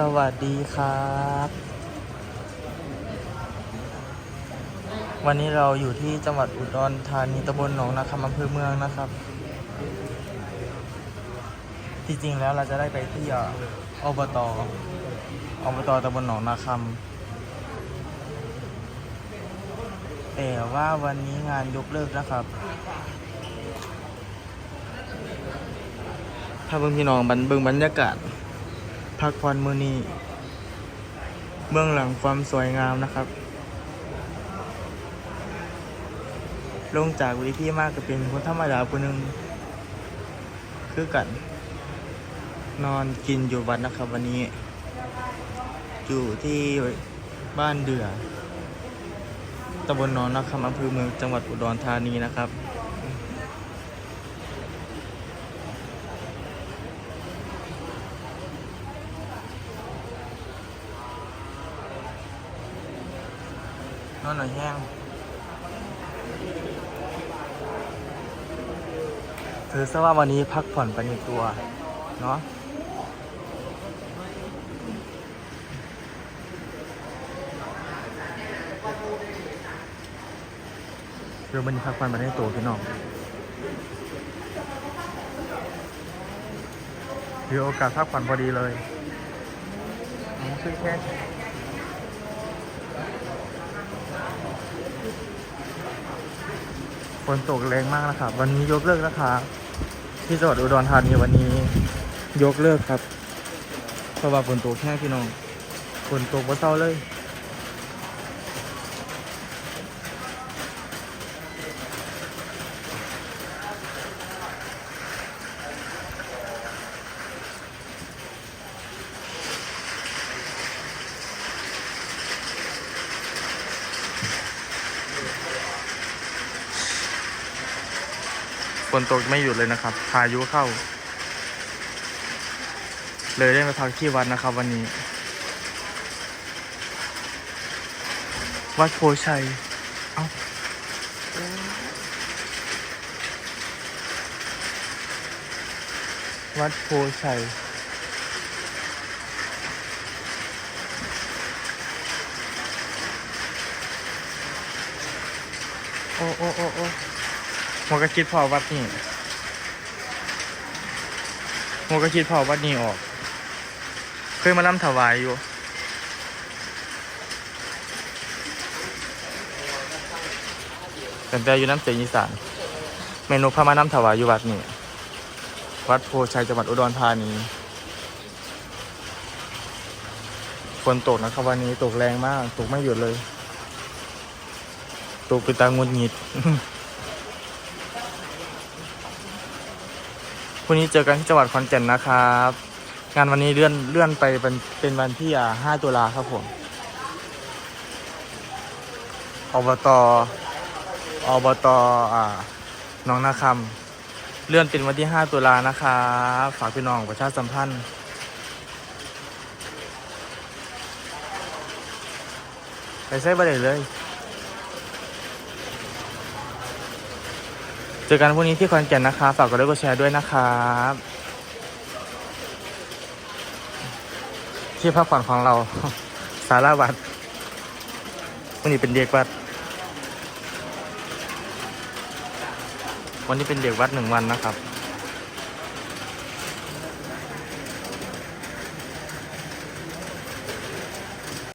สวัสดีครับ วันนี้เราอยู่ที่จังหวัดอุดรธานีตำบลหนองนาคำอำเภอเมืองนะครับ จริงๆแล้วเราจะได้ไปที่ออบตอบตตำบลหนองนาคำแต่ว่าวันนี้งานยกเลิกนะครับ ถ้าเบิ่งพี่น้องบันเบิ่งบรรยากาศ พักผ่อนมือนี้เบื้องหลังความสวยงามนะครับ ลงจากวิธีมากก็เป็นคนธรรมดาคนหนึ่งคือกัน นอนกินอยู่วัดนะครับ วันนี้ อยู่ที่บ้านเดือตำบลหนองนาคำอำเภอเมืองจังหวัดอุดรธานีนะครับ นอนหน่อยแห้งถือซะว่าวันนี้พักผ่อนไปในตัว เนาะเรือวันนี้พักผ่อนไปในตัวพี่น้องถือโอกาสพักผ่อนพอดีเลยคือแค่ ฝนตกแรงมากนะครับ วันนี้ยกเลิกนะคะ ที่จังหวัดอุดรธานีวันนี้ยกเลิกครับเพราะว่าฝนตกแค่พี่น้องฝนตกว่าเศร้าเลย นตกไม่หยุดเลยนะครับ พายุเข้า เลยได้มาพักที่วัดนะครับ วันนี้ วัดโพชัย เอ้าวัดโพชัยโอ้โอ้โอ้โอ้ ผมก็คิดพอวัดนี่ผมก็คิดพอวัดนี่ออก เคยมาล่ำถวายอยู่แต่แต่อยู่น้ำเสียงอีสานเมนูพามาน้ำถวายอยู่วัดนี่วัดโพชัยจังหวัดอุดรธานีฝนตกนะครับวันนี้ตกแรงมาก ตกไม่หยุดเลย ตกไปตางุนงิด พรุ่งนี้เจอกันที่จังหวัดขอนแก่นนะครับ งานวันนี้เลื่อนเลื่อนไปเป็นเป็นวันที่อ่า5ตุลาครับผมอบตอบตอ่าน้องนาคำเลื่อนเป็นวันที่ 5 ตุลานะครับฝากพี่น้องประชาสัมพันธ์ไปใช้บัตรเลย เจอกันพรุ่งนี้ที่คอนแก่นนะคะ ฝากกดไลค์กดแชร์ด้วยนะครับที่พักผ่อนของเราสาราวัดวันนี้เป็นเด็กวัด วันนี้เป็นเด็กวัดหนึ่งวันนะครับ